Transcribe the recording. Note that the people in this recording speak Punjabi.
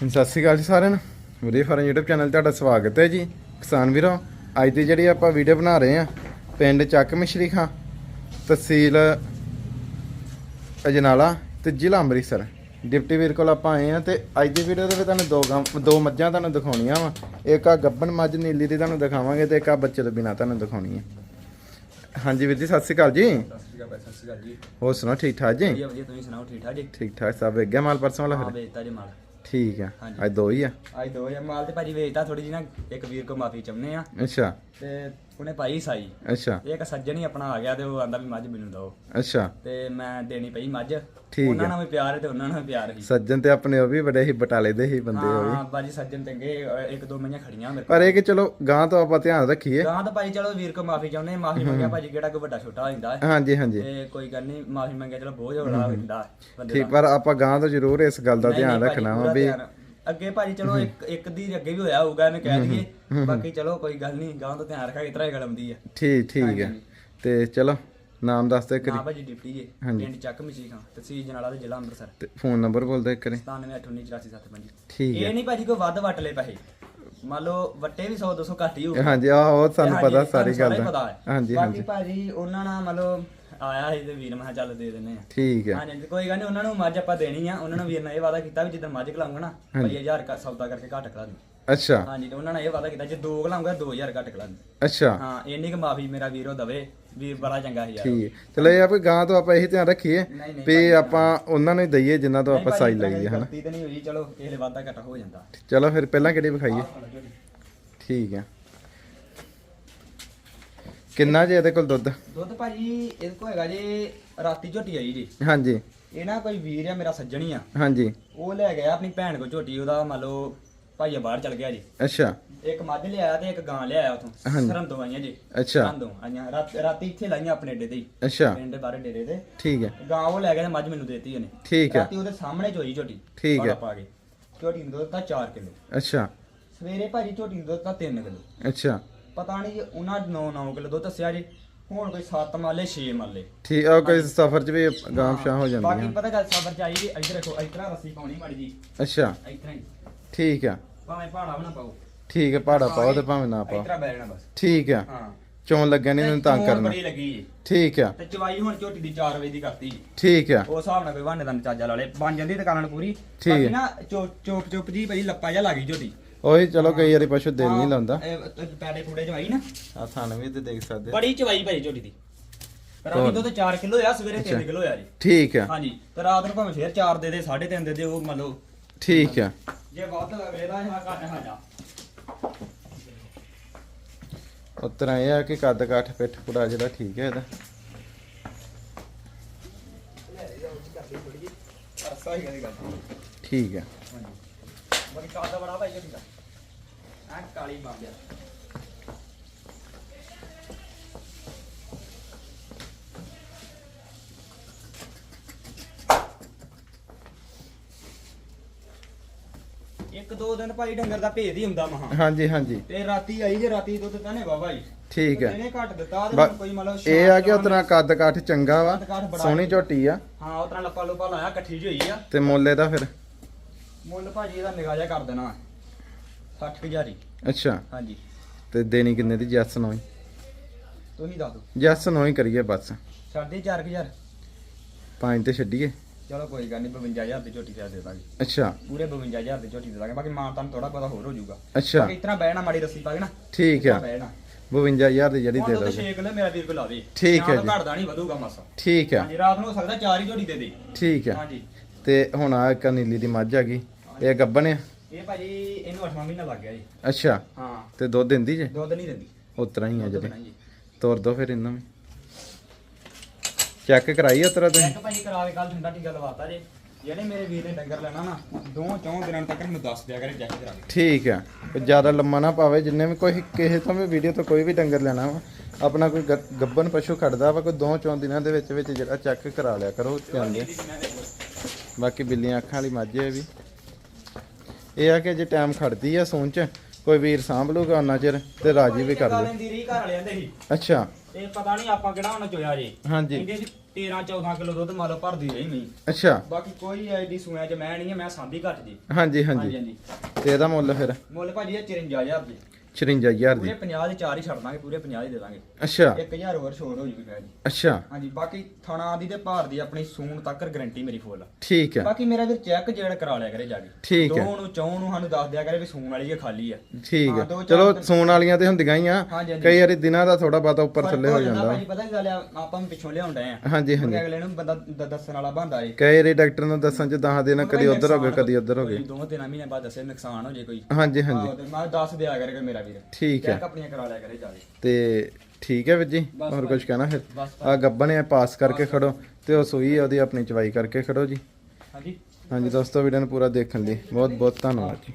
ਸਤਿ ਸ਼੍ਰੀ ਅਕਾਲ ਜੀ ਸਾਰਿਆਂ ਨੂੰ। ਵੀਡੀਓ ਫਾਰਮ YouTube ਚੈਨਲ 'ਤੇ ਤੁਹਾਡਾ ਸਵਾਗਤ ਹੈ ਜੀ। ਕਿਸਾਨ ਵੀਰੋ ਅੱਜ ਦੀ ਜਿਹੜੀ ਆਪਾਂ ਵੀਡੀਓ ਬਣਾ ਰਹੇ ਆ ਪਿੰਡ ਚੱਕ ਮਿਸ਼ਰੀ ਖਾਂ ਤਹਿਸੀਲ ਅਜਨਾਲਾ ਤੇ ਜ਼ਿਲ੍ਹਾ ਅੰਮ੍ਰਿਤਸਰ। ਡਿਪਟੀ ਵੀਰ ਕੋਲ ਆਪਾਂ ਆਏ ਆ ਤੇ ਅੱਜ ਦੀ ਵੀਡੀਓ ਦੇ ਵਿੱਚ ਤੁਹਾਨੂੰ ਦੋ ਗਾਂ ਦੋ ਮੱਝਾਂ ਤੁਹਾਨੂੰ ਦਿਖਾਉਣੀਆਂ ਵਾ। ਇੱਕ ਆ ਗੱਬਣ ਮੱਝ ਨੀਲੀ ਦੀ ਤੁਹਾਨੂੰ ਦਿਖਾਵਾਂਗੇ ਤੇ ਇੱਕ ਆ ਬੱਚੇ ਤੋਂ ਬਿਨਾ ਤੁਹਾਨੂੰ ਦਿਖਾਉਣੀ ਹੈ। ਹਾਂਜੀ ਵੀਰ ਜੀ ਸਤਿ ਸ਼੍ਰੀ ਅਕਾਲ ਜੀ। ਸਤਿ ਸ਼੍ਰੀ ਅਕਾਲ ਸਤਿ ਸ਼੍ਰੀ ਅਕਾਲ ਜੀ। ਹੋਰ ਸੁਣਾਓ ਠੀਕ ਠਾਕ ਜੀ? ਵਧੀਆ ਵਧੀਆ ਤੁਸੀਂ ਸੁਣਾਓ ਠੀਕ ਠਾਕ ਜੀ? ਠੀਕ ਠਾਕ ਸਭ ਵੇਖ ਗਿਆ ਮਾਲ ਪਰਸੋਂ ਵਾਲਾ ਹਾਂ ਵੇਚਤਾ ਜੀ ਮਾਲ। ਠੀਕ ਆ। ਹਾਂਜੀ। ਅੱਜ ਦੋ ਹੀ ਆ। ਅੱਜ ਦੋ ਹਜ਼ਾਰ ਮਾਲ ਤੇ ਭਾਜੀ ਵੇਚਤਾ ਥੋੜੀ ਜੀ ਨਾ। ਇੱਕ ਵੀਰ ਕੋ ਮਾਫੀ ਚਾਹੁੰਦੇ ਆ। ਅੱਛਾ। ਤੇ ਉਹਨੇ ਪਾਈ ਸਾਈ। ਅੱਛਾ। ਇਹ ਇੱਕ ਸੱਜਣ ਹੀ ਆਪਣਾ ਆ ਗਿਆ ਤੇ ਉਹ ਆਂਦਾ ਵੀ ਮੱਝ ਮੈਨੂੰ ਦਿਓ। ਅੱਛਾ। ਤੇ ਮੈਂ ਦੇਣੀ ਪਈ ਮੱਝ। ਠੀਕ ਉਹਨਾਂ ਹੈ। ਨਾਲ ਵੀ ਪਿਆਰ ਹੈ ਤੇ ਉਹਨਾਂ ਨਾਲ ਵੀ ਪਿਆਰ ਸੀ। ਸੱਜਣ ਤੇ ਆਪਣੇ ਉਹ ਵੀ ਬੜੇ ਹੀ ਬਟਾਲੇ ਦੇ ਹੀ ਬੰਦੇ ਵੀ। ਹਾਂ ਭਾਜੀ ਸੱਜਣ ਚੰਗੇ ਇੱਕ ਦੋ ਮਈਆਂ ਖੜੀਆਂ ਮੇਰੇ ਪਰ ਇਹ ਕਿ ਚਲੋ ਗਾਂ ਤੋਂ ਆਪਾਂ ਧਿਆਨ ਰੱਖੀਏ। ਗਾਂ ਤਾਂ ਭਾਜੀ ਚਲੋ ਵੀਰ ਕੋ ਮਾਫੀ ਚਾਹੁੰਦੇ ਮਾਫੀ ਮੰਗਿਆ ਭਾਜੀ ਕਿਹੜਾ ਕੋਈ ਵੱਡਾ ਛੋਟਾ ਹੋ ਜਾਂਦਾ ਹੈ ਹਾਂਜੀ ਹਾਂਜੀ। ਤੇ ਕੋਈ ਗੱਲ ਨਹੀਂ ਮਾਫੀ ਮੰਗਿਆ ਚਲੋ ਬੋਝ ਹੋਣਾ ਹੋ। ਜਾਂਦਾ ਬੰਦੇ ਠੀਕ ਪਰ ਆਪਾਂ ਗਾਂ ਤੋਂ ਜ਼ਰੂਰ ਇਸ ਗੱਲ ਦਾ ਨਹੀਂ, ਧਿਆਨ ਨਹੀਂ ਭਾਜੀ, ਰੱਖਣਾ ਵਾ ਪੂਰਾ ਵੀ ਧਿਆਨ। ਅੱਗੇ ਭਾਜੀ ਚਲੋ ਇੱਕ ਇੱਕ ਦੀ ਅੱਗੇ ਵੀ ਹੋਇਆ ਹੋਊਗਾ ਇਹਨੇ ਕਹਿ ਦਈਏ। ਬਾਕੀ ਚਲੋ ਕੋਈ ਗੱਲ ਨਹੀਂ ਗਾਂ ਤੋਂ ਧਿਆਨ ਰੱਖਾਂਗੇ ਇਤਰਾ ਹੀ ਗੱਲ ਆਉਂਦੀ ਹੈ ਠੀਕ ਠੀਕ ਹੈ ਤੇ ਚਲੋ ਨਾਮ ਦੱਸ ਦੇ ਨਾ ਕਰੀ ਭਾਜੀ ਡਿਪਟੀ ਜੀ। ਪਿੰਡ ਚੱਕ ਮਚੀ ਖਾਂ ਤਹਿਸੀਲ ਜਨਾਲਾ ਤੇ ਜ਼ਿਲ੍ਹਾ ਅੰਮ੍ਰਿਤਸਰ। ਤੇ ਫੋਨ ਨੰਬਰ ਬੋਲ ਦੇ ਕਰੀ 9781944755 ਠੀਕ ਹੈ ਇਹ ਨਹੀਂ ਭਾਜੀ ਕੋਈ ਵੱਧ ਵਟ ਲਏ ਪੈਸੇ। ਮੰਨ ਲਓ ਵਟੇ ਵੀ 100 200 ਘੱਟ ਹੀ ਹੋਊ। ਹਾਂਜੀ ਆਹ ਉਹ ਸਾਨੂੰ ਪਤਾ ਸਾਰੀ ਗੱਲ ਹੀ ਦਾ। ਹੈ। ਹਾਂਜੀ ਬਾਕੀ ਹਾਂਜੀ ਭਾਜੀ ਉਹਨਾਂ ਨਾਲ ਮੰਨ ਲਓ ਆਇਆ ਸੀ ਤੇ ਵੀਰ ਮੈਂ ਕਿਹਾ ਚੱਲ ਦੇ ਦਿੰਨੇ ਆ। ਠੀਕ ਹੈ ਹਾਂਜੀ ਕੋਈ ਗੱਲ ਨਹੀਂ ਉਹਨਾਂ ਨੂੰ ਮੱਝ ਆਪਾਂ ਦੇਣੀ ਆ। ਉਹਨਾਂ ਨੂੰ ਵੀਰ ਨੇ ਇਹ ਵਾਅਦਾ ਕੀਤਾ ਵੀ ਜਿੱਦਾਂ ਮੱਝ ਖਲਾਉਂਗਾ ਨਾ ਭਾਈ 1000 ਕਾ ਸੌਦਾ ਕਰਕੇ ਘੱਟ ਖਲਾ ਦੂੰ ਅੱਛਾ। ਹਾਂਜੀ ਤੇ ਉਹਨਾਂ ਨੇ ਇਹ ਵਾਅਦਾ ਕੀਤਾ ਜੇ ਦੋ ਖਲਾਉਂਗਾ 2000 ਘੱਟ ਖਲਾ ਦੂੰ ਅੱਛਾ। ਹਾਂ ਇੰਨੀ ਕੁ ਮਾਫੀ ਮੇਰਾ ਵੀਰ ਦਵੇ ਵੀਰ ਬੜਾ ਚੰਗਾ ਸੀ ਯਾਰ। ਠੀਕ। ਹੈ। ਚਲੋ ਇਹ ਆ ਵੀ ਗਾਂ ਤੋਂ ਆਪਾਂ ਇਹੀ ਧਿਆਨ ਰੱਖੀਏ ਨਹੀਂ ਨਹੀਂ ਵੀ ਆਪਾਂ ਉਹਨਾਂ ਨੂੰ ਹੀ ਦਈਏ ਜਿਨ੍ਹਾਂ ਤੋਂ ਆਪਾਂ ਸਾਈ ਲਈਏ ਹਨਾ? ਗਲਤੀ ਤੇ ਨਹੀਂ ਹੋਈ ਚਲੋ ਇਹ ਵਾਧਾ ਘਟਾ ਹੋ ਜਾਂਦਾ। ਚਲੋ ਫਿਰ ਪਹਿਲਾਂ ਕਿਹੜੀ ਵਿਖਾਈਏ? ਠੀਕ ਹੈ ਕਿੰਨਾ ਜੇ ਇਹਦੇ ਕੋਲ ਦੁੱਧ? ਦੁੱਧ ਭਾਜੀ ਇਹਦੇ ਕੋ ਹੈਗਾ ਜੀ ਰਾਤੀ ਝੋਟੀ ਆਈ ਜੀ। ਹਾਂਜੀ। ਇਹ ਨਾ ਕੋਈ ਵੀਰ ਆ ਮੇਰਾ ਸੱਜਣ ਹੀ ਆ। ਹਾਂਜੀ। ਉਹ ਲੈ ਗਿਆ ਆਪਣੀ ਭੈਣ ਕੋ ਝੋਟੀ ਉਹਦਾ ਮੰਨ ਲਓ ਭਾਈਆ ਬਾਹਰ ਚਲ ਗਿਆ ਜੀ। ਅੱਛਾ। ਇੱਕ ਮੱਝ ਲਿਆਇਆ ਤੇ ਇੱਕ ਗਾਂ ਲਿਆਇਆ ਉਥੋਂ। ਸਰੰਦੋਂ ਆਈਆਂ ਜੀ। ਅੱਛਾ। ਸਰੰਦੋਂ ਆਈਆਂ। ਰਾਤ- ਇੱਥੇ ਲਾਈਆਂ ਆਪਣੇ ਅੱਡੇ ਤੇ ਹੀ। ਅੱਛਾ। ਪਿੰਡ ਦੇ ਬਾਹਰ ਡੇਰੇ ਤੇ। ਠੀਕ ਹੈ। ਗਾਂ ਉਹ ਲੈ ਗਿਆ ਤੇ ਮੱਝ ਮੈਨੂੰ ਦੇਤੀ ਉਹਨੇ। ਠੀਕ ਹੈ। ਰਾਤੀ ਉਹਦੇ ਸਾਹਮਣੇ ਚੋਈ ਝੋਟੀ। ਠੀਕ ਹੈ। ਪਾ ਕੇ। ਝੋਟੀ ਨੂੰ ਦੁੱਧ ਤਾਂ 4 ਕਿਲੋ। ਅੱਛਾ। ਸਵੇਰੇ ਭਾਜੀ ਝੋਟੀ ਨੂੰ ਦੁੱਧ ਤਾਂ 3 ਕਿਲੋ। ਅੱਛਾ। ਪਤਾ ਨਹੀਂ ਜੀ ਉਹਨਾਂ 9 9 ਕਿਲੋ ਦੁੱਧ ਦੱਸਿਆ ਜੀ। ਹੁਣ ਕੋਈ 7 ਮਾਲੇ 6 ਮਾਲੇ। ਠੀਕ ਆ ਕੋਈ ਸਫ਼ਰ 'ਚ ਵੀ ਗਾਮ ਸ਼ਾਹ ਹੋ ਜਾਂਦੀ ਬਾਕੀ ਹੈ ਪਤਾ ਗੱਲ ਸਬਰ ਚ ਆਈ ਜੀ ਇੱਧਰ ਦੇਖੋ ਇਤਰਾ ਰੱਸੀ ਪਾਉਣੀ ਮਾੜੀ ਜੀ। ਅੱਛਾ। ਇਤਰਾ ਹੀ। ਠੀਕ ਆ। ਭਾਵੇਂ ਪਹਾੜਾ ਬਣਾ ਪਾਓ। ਠੀਕ ਹੈ ਪਹਾੜਾ ਪਾਓ ਤੇ ਭਾਵੇਂ ਨਾ ਪਾਓ। ਇਤਰਾ ਬੈਠਣਾ ਬਸ। ਠੀਕ ਆ। ਹਾਂ। ਚੋਣ ਲੱਗਿਆ ਨਹੀਂ ਇਹਨੂੰ ਤੰਗ ਕਰਨਾ। ਬੜੀ ਲੱਗੀ ਜੀ। ਠੀਕ ਆ। ਤੇ ਚਵਾਈ ਹੁਣ ਝੋਟੀ ਦੀ 4 ਵਜੇ ਦੀ ਕਰਤੀ ਠੀਕ ਆ। ਉਹ ਹਿਸਾਬ ਨਾਲ ਕੋਈ ਵਾਹਨੇ ਦਾ ਚਾਜਾ ਲਾ ਲੇ। ਬਣ ਜਾਂਦੀ ਦੁਕਾਨਾਂ ਨੂੰ ਪੂਰੀ। ਠੀਕ ਬਾਕੀ ਹੈ। ਨਾ ਚੋਪ ਚੁੱਪ ਜੀ ਭਾਈ ਲੱਪਾ ਜਿਹਾ ਲੱਗੀ ਝੋਟੀ। ਉਹੀ ਚਲੋ ਕਈ ਵਾਰੀ ਪਸ਼ੂ ਦਿਲ ਨਹੀਂ ਲਾਉਂਦਾ। ਇਹ ਪੈੜੇ ਪੂੜੇ ਚਵਾਈ ਨਾ। ਆ ਥਾਨ ਵੀ ਤੇ ਦੇਖ ਸਕਦੇ ਬੜੀ ਚਵਾਈ ਭਾਈ ਝੋਟੀ ਦੀ। ਰਾਤੀ ਦੁੱਧ 4 ਕਿਲੋ ਆ ਸਵੇਰੇ 3 ਕਿਲੋ ਆ ਜੀ। ਠੀਕ ਆ। ਹਾਂਜੀ ਤੇ ਰਾਤ ਨੂੰ ਭਾਵੇਂ ਫੇਰ 4 ਦੇ ਦੇ 3.5 ਦੇ ਦੇ ਉਹ ਮੰਨ ਲਓ। ਠੀਕ ਆ। ਜੇ ਵੱਧ ਲਵੇ ਦਾ ਇਹ ਘੱਟ ਹਾਜਾ ਉਤਰਾ ਇਹ ਆ ਕਿ ਕੱਦ ਕਾਠ ਪਿੱਠ ਪੁੜਾ ਜਿਹੜਾ ਠੀਕ ਹੈ ਇਹਦਾ। ਅਰਸਾ ਹੀ ਬੜਾ ਭਾਈ ਦਾ। ਐ ਕਾਲੀ ਬਾਂਬਿਆ ਇੱਕ ਦੋ ਦਿਨ ਭਾਈ ਡੰਗਰ ਦਾ ਭੇਦ ਹੀ ਹੁੰਦਾ ਮਹਾ। ਹਾਂਜੀ ਹਾਂਜੀ। ਤੇ ਰਾਤੀ ਆਈ ਜੇ ਰਾਤੀ ਦੁੱਧ ਤਾਨੇ ਬਾਬਾ ਜੀ ਠੀਕ ਹੈ। ਇਹਨੇ ਘੱਟ ਦਿੱਤਾ ਤੇ ਹੁਣ ਕੋਈ ਮਤਲਬ ਇਹ ਆ ਕਿ ਉਤਰਾ ਕੱਦ ਕਾਠ ਚੰਗਾ ਵਾ ਸੋਹਣੀ ਝੋਟੀ ਆ। ਹਾਂ ਉਤਰਾ ਲੱਪਾ ਲੁਪਾ ਲਾਇਆ ਇਕੱਠੀ ਜਿਹੀ ਹੋਈ ਆ। ਤੇ ਮੁੱਲ ਇਹਦਾ ਫਿਰ? ਮੁੱਲ ਭਾਜੀ ਇਹਦਾ ਨਿਗਾਹ ਜਿਹਾ ਕਰ ਦੇਣਾ। 60000 ਹੀ। ਅੱਛਾ। ਹਾਂਜੀ। ਤੇ ਦੇਣੀ ਕਿੰਨੇ ਦੀ? ਜੈਸ ਨੋਈ ਤੁਸੀਂ ਦੱਸ ਦਿਓ। ਜੈਸ ਨੋਈ ਕਰੀਏ ਬਸ। ਸਾਢੇ ਚਾਰ ਕੁ ਹਜ਼ਾਰ। ਪੰਜ ਤੇ ਛੱਡੀਏ। ਚਲੋ ਕੋਈ ਗੱਲ ਨਹੀਂ 52000 ਦੀ ਝੋਟੀ ਦੇ ਦਾਂਗੇ। ਅੱਛਾ। ਪੂਰੇ 52000 ਦੀ ਝੋਟੀ ਦੇ ਦਾਂਗੇ। ਬਾਕੀ ਮਾਂ ਤੁਹਾਨੂੰ ਥੋੜਾ ਬਹੁਤਾ ਹੋਰ ਹੋ ਜਾਊਗਾ। ਅੱਛਾ। ਬਾਕੀ ਇਤਨਾ ਬਹਿਣਾ ਮਾੜੀ ਰੱਸੀ ਪਾ ਕੇ ਨਾ। ਠੀਕ ਆ। ਬਹਿਣਾ। 52000 ਦੀ ਜਿਹੜੀ ਹੁਣ ਦੇ ਤਾਂ ਦੋਗੇ। 6 ਕਿਲੋ ਮੇਰਾ ਵੀਰ ਕੋ ਲਾਵੇ ਠੀਕ ਹੈ ਜਾਂ। ਤਾਂ। ਘਟਦਾ ਨਹੀਂ ਵਧੂਗਾ ਮਾਸਾ। ਠੀਕ ਆ। ਹਾਂਜੀ ਰਾਤ ਨੂੰ ਹੋ ਸਕਦਾ ਚਾਰ ਹੀ ਝੋਟੀ ਦੇ ਦੇ। ਠੀਕ ਆ। ਹਾਂਜੀ। ਤੇ ਹੁਣ ਆ ਇੱਕ ਨੀਲੀ ਦੀ ਮੱਝ ਆ ਗਈ। ਇਹ ਗੱਬਣ ਆ? ਇਹ ਭਾਜੀ ਇਹਨੂੰ 8ਵਾਂ ਮਹੀਨਾ ਲੱਗ ਗਿਆ ਜੀ। ਅੱਛਾ। ਹਾਂ। ਤੇ ਦੁੱਧ ਦਿੰਦੀ ਜੇ? ਦੁੱਧ ਨਹੀਂ ਦਿੰਦੀ। ਉਤਰਾ ਹੀ ਆ ਜਿਹੜੀ। ਤੋਰ ਦੋ ਫਿਰ ਇਹਨਾਂ ਵੀ ਚੈੱਕ ਕਰਾਈ ਉਤਰਾ ਤੁਸੀਂ? ਚੈੱਕ ਭਾਜੀ ਕਰਾ ਕੇ ਕੱਲ ਠੰਡਾ ਟੀਕਾ ਲਵਾਤਾ ਜੇ। ਜਿਹੜੇ ਮੇਰੇ ਵੀਰ ਨੇ ਡੰਗਰ ਲੈਣਾ ਨਾ ਦੋ ਚੌਂ ਦਿਨਾਂ ਤੱਕ ਮੈਨੂੰ ਦੱਸ ਦਿਆ ਕਰੇ ਚੈੱਕ ਕਰਾ ਕੇ। ਠੀਕ ਆ। ਜ਼ਿਆਦਾ ਲੰਮਾ ਨਾ ਪਾਵੇ ਜਿੰਨੇ ਵੀ ਕੋਈ ਕਿਸੇ ਤੋਂ ਵੀ ਵੀਡੀਓ ਤੋਂ ਕੋਈ ਵੀ ਡੰਗਰ ਲੈਣਾ ਵਾ ਆਪਣਾ ਕੋਈ ਗ- ਗੱਭਣ ਪਸ਼ੂ ਖੜਦਾ ਵਾ ਕੋਈ ਦੋ ਚੌਂ ਦਿਨਾਂ ਦੇ ਵਿੱਚ ਵਿੱਚ ਜਿਹੜਾ ਚੈੱਕ ਕਰਾ ਲਿਆ ਕਰੋ ਬਾਕੀ ਬਿੱਲੀਆਂ ਅੱਖਾਂ ਵਾਲੀ ਮੱਝ ਹੈ ਵੀ। ਇਹ ਆ ਕਿ ਜੇ ਟਾਈਮ ਖੜਦੀ ਆ ਸੂਣ ਚ ਕੋਈ ਵੀਰ ਸਾਂਭ ਲੂਗਾ ਉਹਨਾਂ ਚਿਰ ਤੇ ਰਾਜੀ ਵੀ ਕਰ ਲੂ। ਲੈਂਦੀ ਰਹੀ ਘਰ ਵਾਲਿਆਂ ਦੇ ਸੀ ਅੱਛਾ। ਤੇ ਪਤਾ ਨਹੀਂ ਆਪਾਂ ਕਿਹੜਾ ਉਹਨਾਂ ਚੋਇਆ ਜੀ। ਹਾਂਜੀ। ਕਹਿੰਦੇ ਵੀ 13 14 ਕਿਲੋ ਦੁੱਧ ਮੰਨ ਲਓ ਭਰਦੀ ਰਹੀ ਮਈ ਅੱਛਾ। ਬਾਕੀ ਕੋਈ ਐਡੀ ਸੂਆਂ ਚ ਮੈਂ ਨਹੀਂ ਆ ਮੈਂ ਸਾਂਭੀ ਘੱਟ ਜੀ। ਹਾਂਜੀ ਹਾਂਜੀ। ਹਾਂਜੀ ਤੇ ਇਹਦਾ ਮੁੱਲ ਫਿਰ? ਮੁੱਲ ਭਾਜੀ ਇਹ 54000 ਦੀ। 54000 ਪੂਰੇ ਦੀ 50 ਦੇ ਚਾਰ ਹੀ ਛੱਡ ਦਾਂਗੇ ਪੂਰੇ 50 ਹੀ ਦੇ ਦਾਂਗੇ। ਅੱਛਾ। 1000 ਹੋਰ ਛੋੜ ਹੋ ਜੂਗੀ ਭੈਣ ਜੀ। ਅੱਛਾ। ਹਾਂਜੀ ਬਾਕੀ ਥਣਾ ਦੀ ਤੇ ਭਾਰ ਦੀ ਆਪਣੀ ਸੂਣ ਤੱਕ ਗਰੰਟੀ ਮੇਰੀ ਫੁੱਲ ਠੀਕ ਹੈ। ਬਾਕੀ ਮੇਰਾ ਵੀਰ ਚੈੱਕ ਜਿਹੜਾ ਕਰਾ ਲਿਆ ਕਰੇ ਜਾ ਕੇ। ਠੀਕ ਹੈ। ਦੋ ਨੂੰ ਚੌਂ ਨੂੰ ਸਾਨੂੰ ਦੱਸ ਦਿਆ ਕਰੇ ਵੀ ਸੂਣ ਵਾਲੀ ਹੈ ਖਾਲੀ ਆ। ਠੀਕ ਹਾਂ, ਹੈ। ਦੋ ਚਾਰ ਚਲੋ ਦਿਨ- ਸੂਣ ਵਾਲੀਆਂ ਤੇ ਹੁੰਦੀਆਂ ਹੀ ਆ। ਹਾਂਜੀ, ਹਾਂਜੀ। ਕਈ ਵਾਰੀ ਦਿਨਾਂ ਦਾ ਥੋੜਾ ਬਾਤਾ ਉੱਪਰ ਥੱਲੇ ਹੋ ਜਾਂਦਾ। ਭਾਜੀ ਪਤਾ ਕੀ ਗੱਲ ਆ ਆਪਾਂ ਵੀ ਪਿੱਛੋਂ ਆ। ਹਾਂਜੀ ਹਾਂਜੀ। ਅਗਲੇ ਨੂੰ ਬੰਦਾ ਦ- ਦੱਸਣ ਵਾਲਾ ਬੰਦਾ ਏ। ਕਈ ਵਾਰੀ ਡਾਕਟਰ ਨੂੰ ਦੱਸਣ ਚ 10 ਦਿਨ ਕਦੀ ਉਧਰ ਹੋ ਗਏ ਕਦੀ ਉਧਰ ਹੋ ਗਏ। ਕੋਈ ਦੋ ਤਿੰਨ ਮਹੀਨੇ ਬਾਅਦ ਦੱਸੇ ਨੁਕਸਾਨ ਹੋ ਜੇ ਕੋਈ। ਹਾਂਜੀ ਹਾਂਜੀ। ਆਹੋ ਤੇ ਮੈਂ ਦੱਸ ਦਿਆ ਕਰੇ ਮੇਰਾ। ਵੀਰ। ਠੀਕ ਹੈ। ਚੈੱਕ ਆਪਣੀਆਂ ਕਰਾ ਲਿਆ ਕਰੇ ਜਾ ਕੇ ਤੇ ਠੀਕ ਹੈ ਵੀਰ ਜੀ ਬਸ ਹੋਰ ਕੁਝ ਕਹਿਣਾ ਫਿਰ? ਬਸ ਆ ਗੱਬਨ ਹੈ ਪਾਸ ਕਰਕੇ ਖੜੋ ਤੇ ਉਹ ਸੂਈ ਹੈ ਉਹਦੀ ਆਪਣੀ ਚਵਾਈ ਕਰਕੇ ਖੜੋ ਜੀ। ਹਾਂਜੀ। ਹਾਂਜੀ ਦੋਸਤੋ ਵੀਡੀਓ ਨੂੰ ਪੂਰਾ ਦੇਖਣ ਲਈ ਬਹੁਤ ਬਹੁਤ ਧੰਨਵਾਦ ਜੀ।